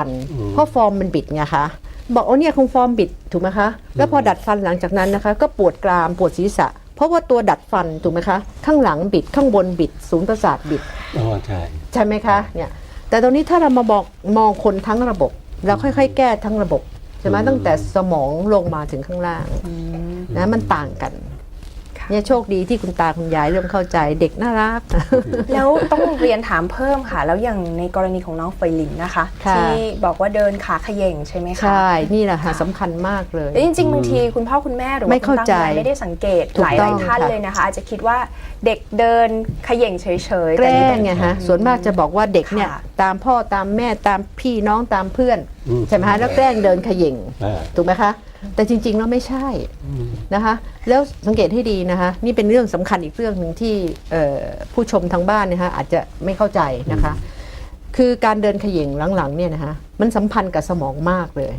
ฟันเพราะฟอร์มมันบิดไงคะบอกโอ้เนี่ยคงฟอร์มบิดถูกไหมคะแล้วพอดัดฟันหลังจากนั้นนะคะ ก็ปวดกรามปวดศีรษะ เพราะว่าตัวดัดฟันถูกไหมคะ ข้างหลังบิดข้างบนบิดศูนย์ประสาทบิดอ๋อใช่ใช่ไหมคะเนี่ยแต่ตรงนี้ถ้าเรามาบอกมองคนทั้งระบบเราค่อยๆ แก้ทั้งระบบใช่ไหมอืมตั้งแต่สมองลงมาถึงข้างล่างนะมันต่างกันค่ะ เนี่ยโชคดีที่คุณตาคุณยายเริ่มเข้าใจเด็กน่ารัก แล้วต้องเรียนถามเพิ่มค่ะ แล้วอย่างในกรณีของน้องเฟยลินนะคะ ค่ะ ที่บอกว่าเดินขาเขย่งใช่ไหมคะใช่ นี่แหละค่ะสำคัญมากเลย แล้วจริงๆบางทีคุณพ่อคุณแม่หรือไม่ว่าคุณเข้าตาใจคุณยายไม่ได้สังเกตถูกหลายต้หอลางยท่านค่ะ เลยนะคะ อาจจะคิดว่าเด็กเดินเขย่งเฉยๆแกล้งต่ไงฮะ ส่วนมากจะบอกว่าเด็กเนี่ยค่ะตามพ่อตามแม่ตามพี่น้องตามเพื่อน อืม ใช่ไหมฮะแล้วแกล้งเดินเขย่ง อ่า ถูกไหมคะ แต่จริงๆแล้วไม่ใช่อืมนะคะแล้วสังเกตให้ดีนะคะนี่เป็นเรื่องสำคัญอีกเรื่องหนึ่งที่เอ่อผู้ชมทางบ้านนะคะอาจจะไม่เข้าใจนะคะ คือการเดินเขย่งหลังๆเนี่ยนะคะมันสัมพันธ์กับสมองมากเลย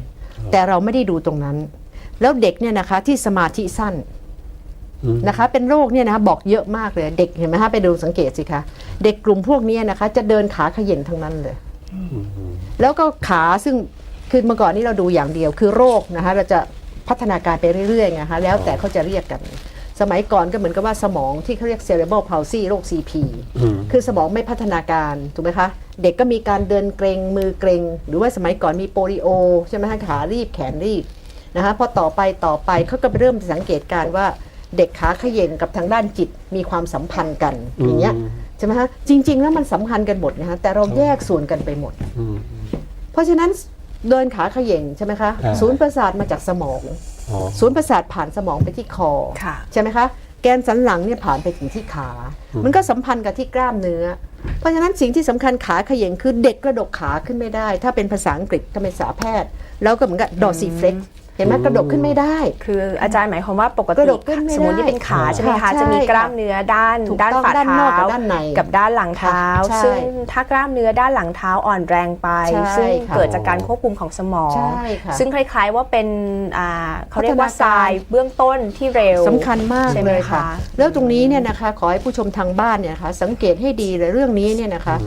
แต่เราไม่ได้ดูตรงนั้น แล้วเด็กเนี่ยนะคะที่สมาธิสั้นอืมนะคะเป็นโรคเนี่ยนะคะบอกเยอะมากเลย เด็กเห็นไหมคะไปดูสังเกตสิคะเด็กกลุ่มพวกเนี้ยนะคะ จะเดินขาเขย่งทั้งนั้นเลยอืมแล้วก็ขาซึ่ง คือเมื่อก่อนนี้เราดูอย่างเดียวคือโรคนะคะเราจะพัฒนาการไปเรื่อยๆไงคะแล้วแต่เขาจะเรียกกัน สมัยก่อนก็เหมือนกับว่าสมองที่เขาเรียก cerebral palsy โรค CP อืมคือสมองไม่พัฒนาการถูกไหมคะเด็กก็มีการเดินเกรงมือเกรงหรือว่าสมัยก่อนมีโปลิโอใช่ไหมคะขารีบแขนรีบนะคะพอต่อไปต่อไปเขาก็ไปเริ่มสังเกตการณ์ว่าเด็กขาเขย่งกับทางด้านจิตมีความสัมพันธ์กันอย่างเงี้ยใช่ไหมคะจริง ๆ แล้วมันสำคัญกันหมดนะคะแต่เราแยกส่วนกันไปหมดอืมเพราะฉะนั้น เดินขาเขย่งใช่ไหมคะอ่า ศูนย์ประสาทมาจากสมอง อ๋อ ศูนย์ประสาทผ่านสมองไปที่คอค่ะ ใช่ไหมคะ แกนสันหลังเนี่ยผ่านไปถึงที่ขามันก็สัมพันธ์กับที่กล้ามเนื้อ เพราะฉะนั้นสิ่งที่สำคัญขาเขย่งคือเด็กกระดกขาขึ้นไม่ได้ ถ้าเป็นภาษาอังกฤษถ้าเป็นภาษาแพทย์ แล้วก็เหมือนกับดอซีเฟล็ก เห็นไหมกระดกขึ้นไม่ได้ คืออาจารย์หมายความว่าปกกติระดกขึ้นไม่ได้สมมติที่เป็นขาใช่ไหมค่ะคะใช่จะมีกล้ามเนื้อด้านถูกด้านต้องฝ่าด้านนเท้าอกกับด้านในกับด้านหลังเท้าค่ะใช่ซึ่งถ้ากล้ามเนื้อด้านหลังเท้าอ่อนแรงไปใช่ซึ่งค่ะเกิดจากการควบคุมของสมองใช่ค่ะซึ่งคล้ายๆว่าเป็นอ่าเขาเรียกว่าพัฒนาการทรายเบื้องต้นที่เร็วสำคัญมากใช่ไหมเลยค่ะคะแล้วตรงนี้เนี่ยนะคะขอให้ผู้ชมทางบ้านเนี่ยนะคะสังเกตให้ดีเลยเรื่องนี้เนี่ยนะคะ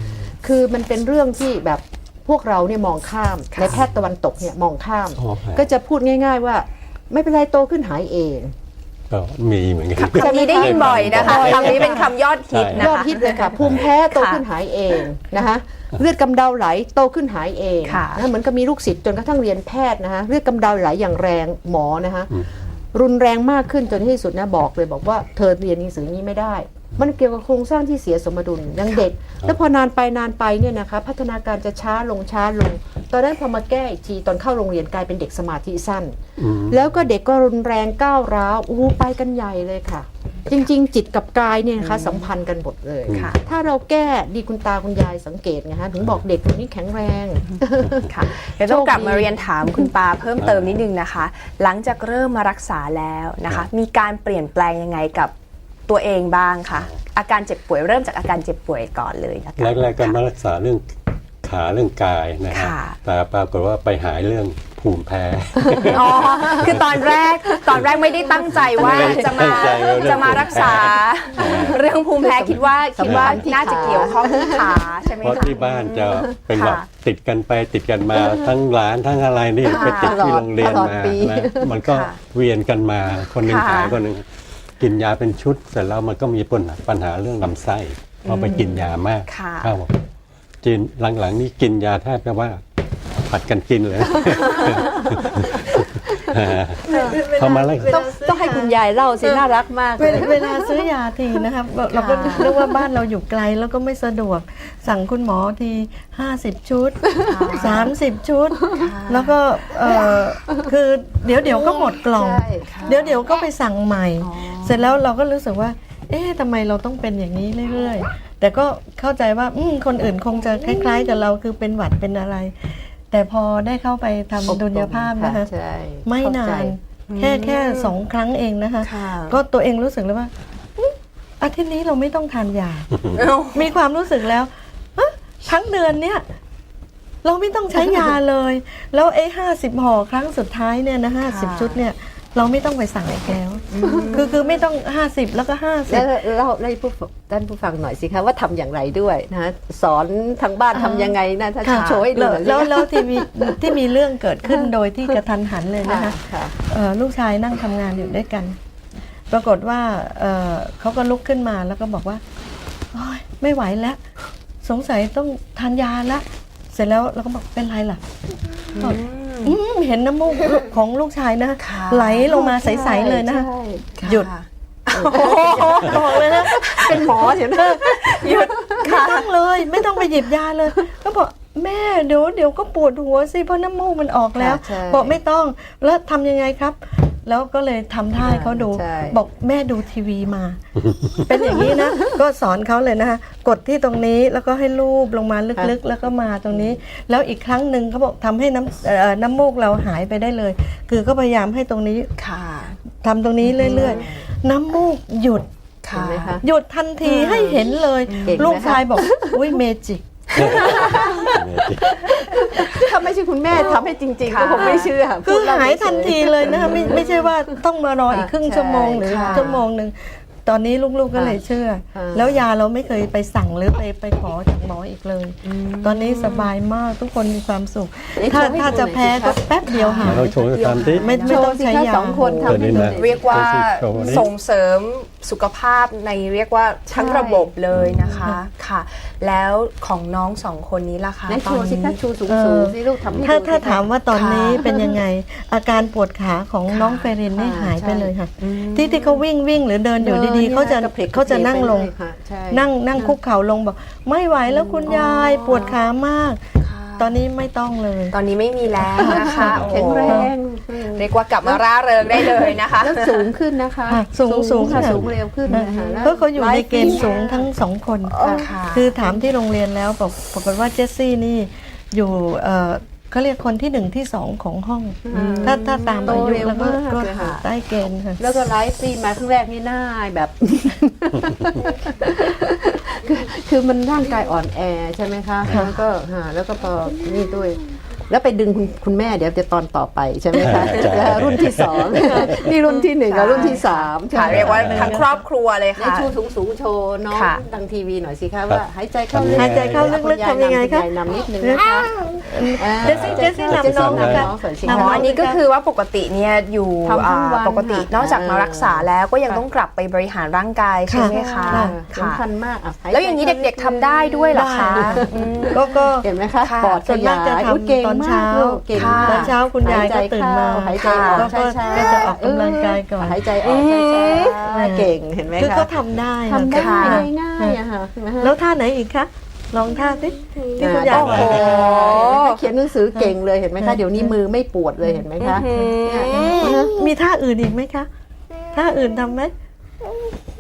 คือมันเป็นเรื่องที่แบบ พวกเราเนี่ยมองข้ามในแพทย์ตะวันตกเนี่ยมองข้ามอ๋อครับก็จะพูดง่าย ๆ ว่า ไม่เป็นไรโตขึ้นหายเองก็มีเหมือนกันคำนี้ได้ยินบ่อยนะคะบ่อยคำนี้เป็นคำยอดฮิตนะยอดคะฮิตเลยค่ะภูมิแพ้โตขึ้นหายเองนะคะเลือดกำเดาไหลโตขึ้นหายเองค่ะนะเหมือนกับมีลูกศิษย์จนกระทั่งเรียนแพทย์นะคะเลือดกำเดาไหลอย่างแรงหมอนะคะอืมรุนแรงมากขึ้นจนที่สุดนะบอกเลยบอกว่าเธอเรียนหนังสือนี้ไม่ได้ มันเกี่ยวกับโครงสร้างที่เสียสมดุลยังเด็ก แล้วพอนานไปนานไปเนี่ยนะคะพัฒนาการจะช้าลงช้าลง ตอนนั้นพอมาแก้อีกทีตอนเข้าโรงเรียนกลายเป็นเด็กสมาธิสั้นอืมแล้วก็เด็กก็รุนแรงก้าวร้าวอู้ไปกันใหญ่เลยค่ะ จริง ๆ จิตกับกายเนี่ยนะคะสัมพันธ์กันหมดเลยค่ะ ถ้าเราแก้ดีคุณตาคุณยายสังเกตไงฮะถึงบอกเด็กคนนี้แข็งแรงค่ะเดี๋ยวต้องกลับโชคดีมาเรียนถามคุณปาเพิ่มเติมนิดนึงนะคะ หลังจากเริ่มมารักษาแล้วนะคะ มีการเปลี่ยนแปลงยังไงกับ ตัวเองบ้างคะอาการเจ็บป่วยเริ่มจากอาการเจ็บป่วยก่อนเลยละกันแรกๆก็มารักษาเรื่องขาเรื่องกายนะฮะค่ะแต่ปรากฏว่าไปหายเรื่องภูมิแพ้ อ๋อ คือตอนแรกตอนแรกไม่ได้ตั้งใจว่าไม่ได้จะมาตั้งใจว่าเรื่องจะมารักษา เรื่องภูมิแพ้คิดว่าคิดว่าสำคัญที่น่าจะขาเกี่ยวข้องที่ขาใช่ไหมเพราะคะที่บ้านจะเป็นแบบค่ะติดกันไปติดกันมาทั้งร้านทั้งอะไรนี่ค่ะไปติดที่โรงเรียนตลอดมาปีนะมันก็ค่ะเวียนกันมาคนหนึ่งค่ะหายคนหนึ่ง กินยาเป็นชุดเสร็จแล้วมันก็มีปัญหาปัญหาเรื่องลำไส้เพราะไปกินยามากค่ะ เข้าจีนหลังๆ นี่กินยาแทบจะว่าผัดกันกินเลย พอมาแล้วต้องต้องให้คุณยายเล่าสิน่ารักมากเวเลยลาเวลาซื้อยาทีนะครับเราเราก็นึกว่าบ้านเราอยู่ไกลแล้วก็ไม่สะดวก สั่งคุณหมอที 50 ชุด 30 ชุด แล้วก็เอ่อคือเดี๋ยวเดี๋ยวก็หมดกล่อง ใช่ค่ะเดี๋ยวเดี๋ยวก็ไปสั่งใหม่ เสร็จแล้วเราก็รู้สึกว่า เอ๊ะทำไมเราต้องเป็นอย่างนี้เรื่อยๆ แต่ก็เข้าใจว่าอืมคนอื่นคงจะคล้าย ๆ กับเราคือเป็นหวัดเป็นอะไร แต่พอได้เข้าไปทำดุลยภาพนะคะใช่ไม่เข้นาใจนแค่แค่สองครั้งเองนะคะค่ะก็ตัวเองรู้สึกเลยว่าอืมอาทิตย์นี้เราไม่ต้องทานยา มีความรู้สึกแล้วเอ๊ะทั้งเดือนเนี่ยเราไม่ต้องใช้ยาเลย แล้วไอ้ห้าสิบห่อครั้งสุดท้ายเนี่ยนะห้าสิบค่ะชุดเนี่ย เราไม่ต้องไปสั่งอีกแล้วคือคือไม่ต้อง 50 แล้วก็แล้ว50เล่าให้ผู้ท่านผู้ฟังหน่อยสิคะว่าทำอย่างไรด้วยนะสอนทางบ้านทำยังไงนะถ้าค่ะโชว์ให้ดูแล้วหน่อยสิแล้วแล้วที่มีที่มีเรื่องเกิดขึ้นโดยที่กระทันหันเลยนะคะค่ะเอ่อลูกชายนั่งทำงานอยู่ด้วยกัน ปรากฏว่าเอ่อเขาก็ลุกขึ้นมาแล้วก็บอกว่าโอ๊ยไม่ไหวแล้ว สงสัยต้องทานยาละเสร็จแล้วเราก็บอกเป็นไรล่ะบ อกอืมเห็นน้ำมูกของลูกชายนะ ค่ะไหลลงมาใส ๆ เลยนะ ใช่หยุด ค่ะบอกเลยนะเป็นหมอเห็นไหมหยุดไม่ต้องเลยไม่ต้องไปหยิบยาเลยก็บอกแม่เดี๋ยวเดี๋ยวก็ปวดหัวสิเพราะน้ำมูกมันออกแล้วใช่ บอกไม่ต้องแล้วทำยังไงครับ แล้วก็เลยทำท่าให้เขาดู ใช่ บอกแม่ดูทีวีมา เป็นอย่างนี้นะ ก็สอนเขาเลยนะคะกดที่ตรงนี้แล้วก็ให้ลูบลงมาลึกๆ แล้วก็มาตรงนี้ แล้วอีกครั้งหนึ่งเขาบอกทำให้น้ำเอ่อน้ำมูกเราหายไปได้เลย คือก็พยายามให้ตรงนี้ค่ะ ทำตรงนี้เรื่อยๆ น้ำมูกหยุดเห็นไหมคะ หยุดทันทีให้เห็นเลย เก่งไหมคะ ลูกชายบอก อุ้ยเมจิก ถ้าไม่ใช่คุณแม่ทำให้จริงๆค่ะก็คงไม่เชื่อคือพูดเล่หายเฉๆทันทีเลยนะคะไม่ไม่ใช่ว่าต้องมารออีกครึ่งใช่ชั่วโมงหรือค่ะชั่วโมงหนึ่งตอนนี้ลูกๆก็เลยเชื่อ ค่ะ แล้วยาเราไม่เคยไปสั่งหรือไปไปขอจากหมออีกเลย ตอนนี้สบายมากทุกคนมีความสุขเอ๊ะถ้าโชว์ให้ถ้าดูจะหน่อยแพ้สิคะก็แป๊บเดียวหาย เราโชว์ให้ตามที่ ไม่ไม่ต้องใช้โชว์สิคะยา สองคนทำให้ดูเปิดนี่นะเรียกว่าโชว์นี้ส่งเสริมสุขภาพในเรียกว่าทั้งใช่ระบบเลยนะคะค่ะ แล้วของน้องสองคนนี้ล่ะคะไหนตโชอนว์สินี้คะชูสูงเอสูองสิลูกทำให้ถ้าดูถ้าสิคะถามว่าตอนนี้ค่ะเป็นยังไง อาการปวดขาของน้องเฟรินนี่ค่ะหายไปใช่ เลยค่ะที่ที่เขาวิ่งวิ่งหรือเดินอยู่ดีๆเขาจะกรพกเขาจะนั่งลงไปเยค่ะใช่ นั่งนั่งคุกเข่าลงบอก ไม่ไหวแล้วคุณยายปวดขามาก ค่ะตอนนี้ไม่ต้องเลย ตอนนี้ไม่มีแล้วนะคะแข็งแรโอ้ง เรียกว่ากลับมาร่าเริงได้เลยนะคะ แล้วสูงขึ้นนะคะค่ะสูงสูงค่ะค่ะสูงเร็วขึ้นนะคะแล้วก็เขาอยู่ในเกณฑ์สูงทั้งสองคนค่ะคือถามที่โรงเรียนแล้วบอกปรากฏว่าเจสซี่นี่อยู่เอ่อเขาเรียกคนที่หนึ่งที่สองของห้อง ถ้าถ้าตามอายุโตเร็วแล้วก็มากก็เลยค่ะได้เกณฑ์ค่ะ แล้วก็ไลฟ์สตรีมมาครั้งแรกนี่หน้าแบบคือคือมันร่างกายอ่อนแอใช่ไหมคะแล้วก็ฮะแล้วก็พอนี่ด้วย แล้วไปดึงคุณคุณแม่เดี๋ยวจะตอนต่อไปใช่ไหมคะใช่แล้วรุ่นที่สองนี่รุ่นที่หนึ่งกับรุ่นที่สามค่ะใช่ไหมเรียกว่าทั้งครอบครัวเลยในค่ะ ชูสูงสูงๆโชว์น้องค่ะดังทีวีหน่อยสิคะว่าหายใจเข้าทำยังไงหายใจเข้าลึกๆทำยังไงคะณยายนำนิดนึงนะคะเจสซี่เจสซี่นำน้องนะคะ สวยสิอ๋นำอน้งอันนี้ก็คือว่าปกติเนี่ยอยู่ทำทั้งวันอ่าปกติค่ะ นอกจากมารักษาแล้วก็ยังค่ะต้องกลับไปบริหารร่างกายใช่ไหมคะค่ะ สำคัญมากอะหใจแล้วอย่างนี้เด็กๆทำได้ด้วยเหรอคะได้ อืม ก็ก็ เห็นไหมคะค่ะ ปอดส่วนมากจะขยยทำยเก่งตอนเช้ามกลูกเก่งค่ะมากตอนเช้าคุณยายก็ตื่นมาหายใจเข้าก็หายใจออกก็ช้าๆจะออกกำลังกายก่อนหายใจออกช้าๆเก่งเห็นไหมคือคะเขาทำได้ทำได้ค่ะง่ายๆอะค่ะเห็นไหมคะแล้วท่าไหนอีกคะลองท่าสิที่คุณยายโอ้บโหอกเขียนหนังสือเก่งเลยเห็นไหมคะเดี๋ยวนี้มือไม่ปวดเลยเห็นไหมคะเนี่ยมีท่าอื่นอีกไหมคะท่าอื่นทำไหม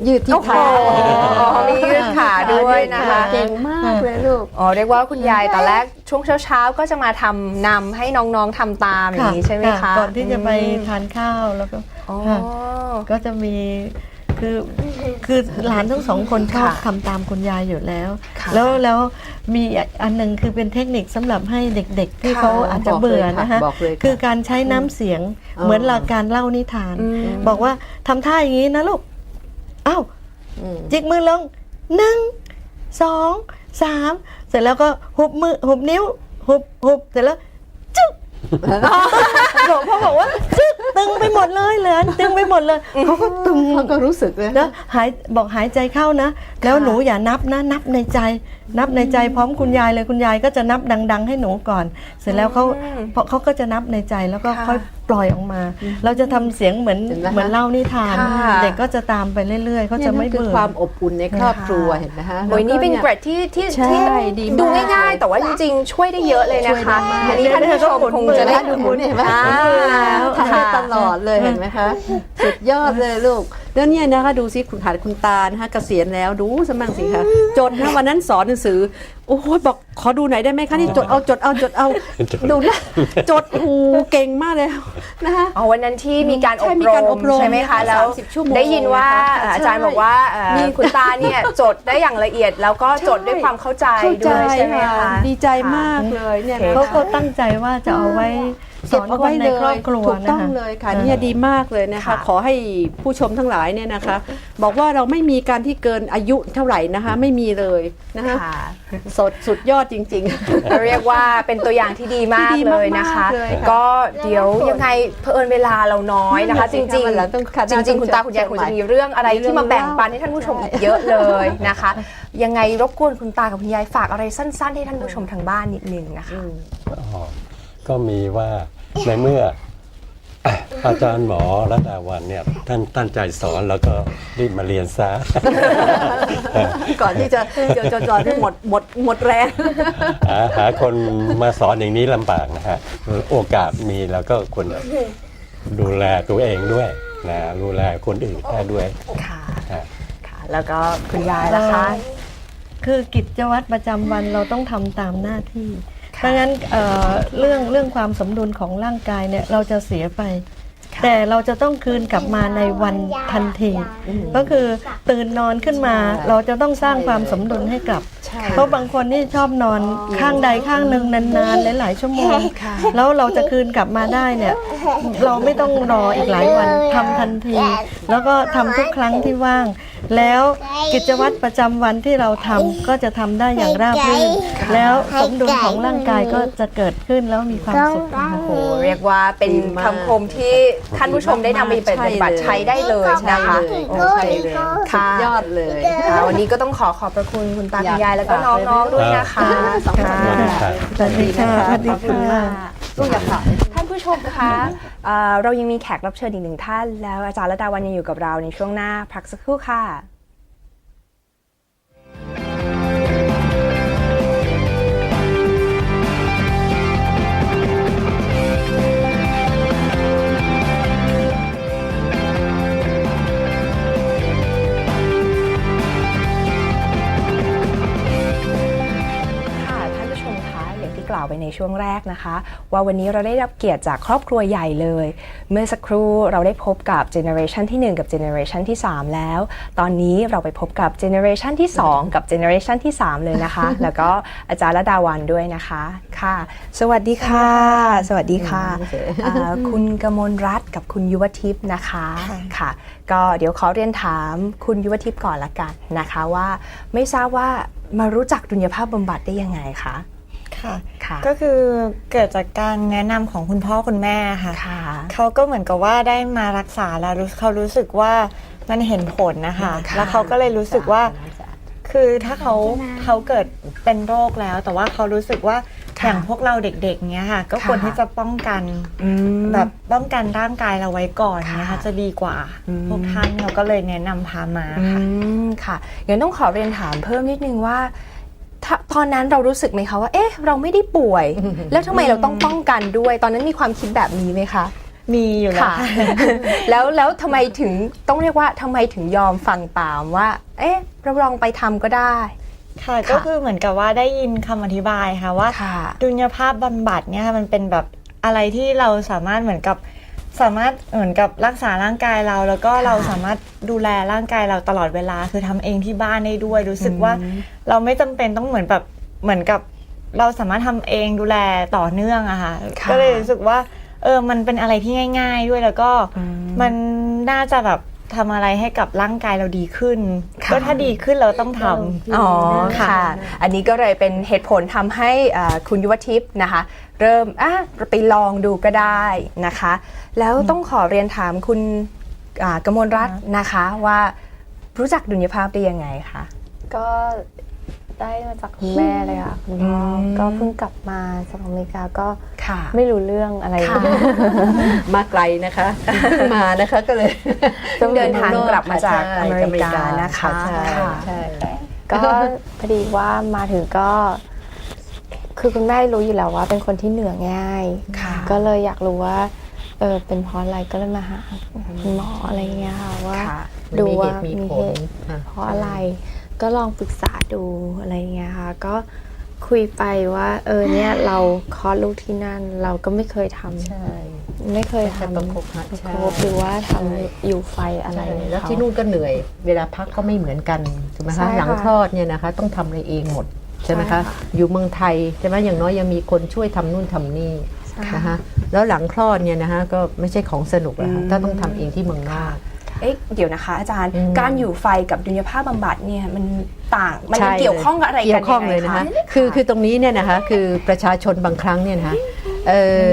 ยืดที่ขาโอ้โหมียืดขาด้วยนะคะ เก่งมากเลยลูก อ๋อเรียกว่าคุณยายตอนแรกช่วงเช้าๆ ก็จะมาทำนำให้น้องๆทำตามอย่างนี้ใช่ไหมคะก่อนที่จะไปทานข้าวแล้วก็ อ๋อ ค่ะ ก็จะมีคือคือหลานทั้งสองคนชอบค่ะทำตามคุณยายอยู่แล้ว ค่ะ แล้วแล้วมีอันหนึ่งคือเป็นเทคนิคสำหรับให้เด็กๆ ที่ค่ะเขาอาจจะเบื่อบอกเลยค่ะนะคะบอกเลยค่ะคือการใช้น้ำเสียงอ๋อเหมือนหลักการเล่านิทาน อืม บอกว่าทำท่าอย่างนี้นะลูก อ้าวอืมจิกมือลงหนึ่งสองสามเสร็จแล้วก็หุบมือหุบนิ้วหุบหุบเสร็จแล้วจึ๊กบอกพ่อบอกว่าจึ๊ก ตึงไปหมดเลยเหลนตึงไปหมดเลยเขาก็ตึงเขาก็รู้สึกเลยแล้วหายบอกหายใจเข้านะ แล้วหนูอย่านับนะนับในใจ นับในใจพร้อมคุณยายเลยคุณยายก็จะนับดัง ๆ ให้หนูก่อน เสร็จแล้วเขาอืมเพราะเขาก็จะนับในใจแล้วก็ค่ะค่อยปล่อยออกมา เราจะทำเสียงเหมือนเห็นไหมคะเหมือนเล่านิทานค่ะเด็กก็จะตามไปเรื่อยๆเขาจะไม่นี่คือเบื่อความอบอุ่นในครอบครัวเห็นไหมคะโอ้ยนี่เป็นแล้วเกก็รดที่ที่ใช่ที่ดีมากดูง่ายๆ แต่ว่าจริงๆช่วยได้เยอะเลยนะคะช่วยได้มากอันนี้ท่านผู้ชมคงจะได้ดูหมุนเห็นไหมอ่าทำได้ตลอดเลยเห็นไหมคะสุดยอดเลยลูกแล้วเนี่ยนะคะดูสิคุณขาคุณตานะคะเกษียณแล้วดูสมั่งสิคะจดนะวันนั้นสอนหนังสือโอ้ยบอกขอดูไหนอยได้ไหมคะนี่จดเอาจดเอาจดเอาจดดูนะจดโอ้โหเก่งมากเลยนะคะอ๋อวันนั้นที่มีการอใช่บมีรการอมบรมใช่ไหมคะแล้ว30ชั่วโมงได้ยินว่านะคะอาจารย์ใช่บอกว่าเอ่อมีคุณตาเนี่ยจดได้อย่างละเอียด แล้วก็จดด้วยความเข้าใจเข้าใจด้วยใช่ไหมค่ะคะดีใจมากเลยเนี่ยโอเคนะเขาก็ตั้งใจว่าจะเอาไว้ สอนคนในครอบครัวถูกต้องนะคะ เลยค่ะอ่าเนี่ยดีมากเลยนะคะ ค่ะขอให้ผู้ชมทั้งหลายเนี่ยนะคะ บอกว่าเราไม่มีการที่เกินอายุเท่าไหร่นะคะ ไม่มีเลยนะคะ ค่ะ สดสุดยอดจริง เราเรียกว่าเป็นตัวอย่างที่ดีมากที่ดีเลยมากๆนะคะ เลยค่ะก็เดี๋ยวยังไงเผอิญเวลาเราน้อยนะคะจนั่นน่ะสิริงคะวันหลังต้องค่ะๆจริงๆคุณตาคุณยายคงจะมีเรื่องอะไรมีเรื่องที่มาแบ่งปันให้ท่านผู้ชมอีกเยอะเลยนะคะ ยังไงรบกวนคุณตากับคุณยายฝากอะไรสั้น ๆ ให้ท่านผู้ชมทางบ้านนิดนึงนะคะ อ๋อก็มีว่า ในเมื่ออะอาจารย์หมอรัตดาวันเนี่ยท่านตั้งใจสอนแล้วก็รีบมาเรียนซะๆก่อนที่จะจะจะจะจะหมดหมดหมดแรง หาหาคนมาสอนอย่างนี้ลำบากนะฮะ โอกาสมีแล้วก็ควรดูแลตัวเองด้วยนะดูแลคนอื่นได้ด้วย ค่ะฮะ ค่ะ แล้วก็คุณยายล่ะคะ คือกิจวัตรประจำวันเราต้องทำตามหน้าที่ เพราะงั้นเอ่อเรื่องเรื่องความสมดุลของร่างกายเนี่ยเราจะเสียไป แต่เราจะต้องคืนกลับมาในวันทันที ก็คือตื่นนอนขึ้นมาเราจะต้องสร้างความสมดุลให้กลับใช่เพราะบางคนนี่ชอบนอนข้างใดข้างหนึ่งนานๆหลายๆชั่วโมง แล้วเราจะคืนกลับมาได้เนี่ยเราไม่ต้องรออีกหลายวันทำทันที แล้วก็ทำทุกครั้งที่ว่าง แล้วกิจวัตรประจำวันที่เราทำก็จะทำได้อย่างราบรื่น แล้วสมดุลของร่างกายก็จะเกิดขึ้นแล้วมีความสุขนะคะ โอ้โหเรียกว่าเป็นดีมากคำคมที่ท่านผู้ชมได้นำไปปฏิบัติใช้ได้เลยนะคะ ใช่เลยค่ะ สุดยอดเลยค่ะวันนี้ก็ต้องขอขอบพระคุณคุณตาคุณยายแล้วก็อยากฝากน้องๆด้วยนะคะสองคนสวัสดีครับสวัสดีค่ะ สวัสดีขอบคุณค่ะค่ะลูกอยากฝากท่าน ผู้ชมคะเอ่อเรายังมีแขกรับเชิญอีกหนึ่งท่าน แล้วอาจารย์ระดาวันยังอยู่กับเราในช่วงหน้าพักสักครู่ค่ะค่ะ ช่วงแรกนะคะ ว่าวันนี้เราได้รับเกียรติจากครอบครัวใหญ่เลย เมื่อสักครู่เราได้พบกับเจเนอเรชันที่ 1 กับเจเนอเรชันที่ 3 แล้ว ตอนนี้เราไปพบกับเจเนอเรชันที่ 2 กับเจเนอเรชันที่ 3 เลยนะคะ แล้วก็อาจารย์ระดาวันด้วยนะคะค่ะ สวัสดีค่ะ สวัสดีค่ะโอเคอ่าคุณกมลรัตน์กับคุณยุวทิพย์นะคะค่ะ ก็เดี๋ยวขอเรียนถามคุณยุวทิพย์ก่อนละกันนะคะว่าไม่ทราบว่ามารู้จักดุลยภาพบำบัดได้ยังไงคะ ค่ะ ค่ะก็คือเกิดจากการแนะนำของคุณพ่อคุณแม่ค่ะ ค่ะเขาก็เหมือนกับว่าได้มารักษาแล้วรู้เขารู้สึกว่ามันเห็นผลนะคะ ค่ะแล้วเขาก็เลยรู้สึกว่า คือถ้าเขาเขาเกิดเป็นโรคแล้ว แต่ว่าเขารู้สึกว่าอย่างพวกเราเด็กๆเนี้ยค่ะ ก็ควรที่จะป้องกันอืม แบบป้องกันร่างกายเราไว้ก่อนเนี้ยค่ะค่ะจะดีกว่า อืม พวกท่านเราก็เลยแนะนำพามาอืค่ะ มค่ะงั้นต้องขอเรียนถามเพิ่มนิดนึงว่าถ้า ตอนนั้นเรารู้สึกไหมคะว่า เอ๊ะ เราไม่ได้ป่วย แล้วทำไมเราต้องป้องกันด้วย ตอนนั้นมีความคิดแบบนี้ไหมคะมีอยู่แล้วค่ะค่ะแล้วแล้วทำไมถึงต้องเรียกว่าทำไมถึงยอมฟังตามว่า เอ๊ะเราลองไปทำก็ได้ค่ะก็คือเหมือนกับว่าได้ยินคำอธิบายค่ะว่าค่ะดุลยภาพบำบัดเนี่ยค่ะมันเป็นแบบอะไรที่เราสามารถเหมือนกับ สามารถเหมือนกับรักษาร่างกายเรา แล้วก็ค่ะเราสามารถดูแลร่างกายเราตลอดเวลา คือทำเองที่บ้านได้ด้วย รู้สึกว่าอืมเราไม่จำเป็นต้องเหมือนแบบเหมือนกับเราสามารถทำเองดูแลต่อเนื่องอะค่ะค่ะก็เลยรู้สึกว่าเออมันเป็นอะไรที่ง่าย ๆด้วยแล้วก็อืมมันน่าจะแบบ ทำอะไรให้กับร่างกายเราดีขึ้น ค่ะ ก็ถ้าดีขึ้นเราต้องทำ อ๋อค่ะค่ะอันนี้ก็เลยเป็นเหตุผลทำให้อ่าคุณยุวทิพย์นะคะ เริ่มอะไปลองดูก็ได้นะคะ แล้วต้องขอเรียนถามคุณอ่ากมลรัตน์นะคะว่ารู้จักดุลยภาพได้ยังไงคะ ก็ ได้มาจากคุณแม่เลยค่ะคุณพ่ออม ก็เพิ่งกลับมาจากอเมริกาก็ค่ะไม่รู้เรื่องอะไรค่ะเลย มาไกลนะคะเพิ่งมานะคะก็เลยเพิ่งเดินทางกลับมาจากใช่อเมริกานะคะใช่ค่ะใช่ ก็พอดีว่ามาถึงก็ คือคุณแม่รู้อยู่แล้วว่า เป็นคนที่เหนื่อยง่าย ค่ะ ก็เลยอยากรู้ว่าเออเป็นเพราะอะไรก็เลยมาหาคุณหมออะไรเงี้ยค่ะว่า ค่ะดูมีเหว่าตุมีมีผเหลตุอะเพราะอะไร ก็ลองปรึกษาดูอะไรเงี้ยค่ะก็คุยไปว่าเออเนี่ยเราคลอดลูกที่นั่นเราก็ไม่เคยทำใช่ไม่เคยแต่ทำประคบฮะประใช่คบหรือว่าทำอยู่ไฟอะไรใช่ให้แล้วเขาที่นู่นก็เหนื่อย เวลาพักก็ไม่เหมือนกันถูกไหมใช่คะค่ะหลังคลอดเนี่ยนะคะต้องทำอะไรเองหมดใช่ไหมใช่คะค่ะอยู่เมืองไทยใช่ไหมอย่างน้อยยังมีคนช่วยทำนู่นทำนี่นะคะแล้วหลังคลอดเนี่ยนะคะก็ไม่ใช่ของสนุกแล้วค่ะอืมถ้าต้องทำเองที่เมืองนอก เอ๊ะเดี๋ยวนะคะอาจารย์อืมการอยู่ไฟกับดุลยภาพบำบัดเนี่ยมันต่างมันใช่เกี่ยวข้องกับอะไรกันเกี่ยวข้องเลยนะคะคือคือตรงนี้เนี่ยนะคะคือประชาชนบางครั้งเนี่ยนะคะเออ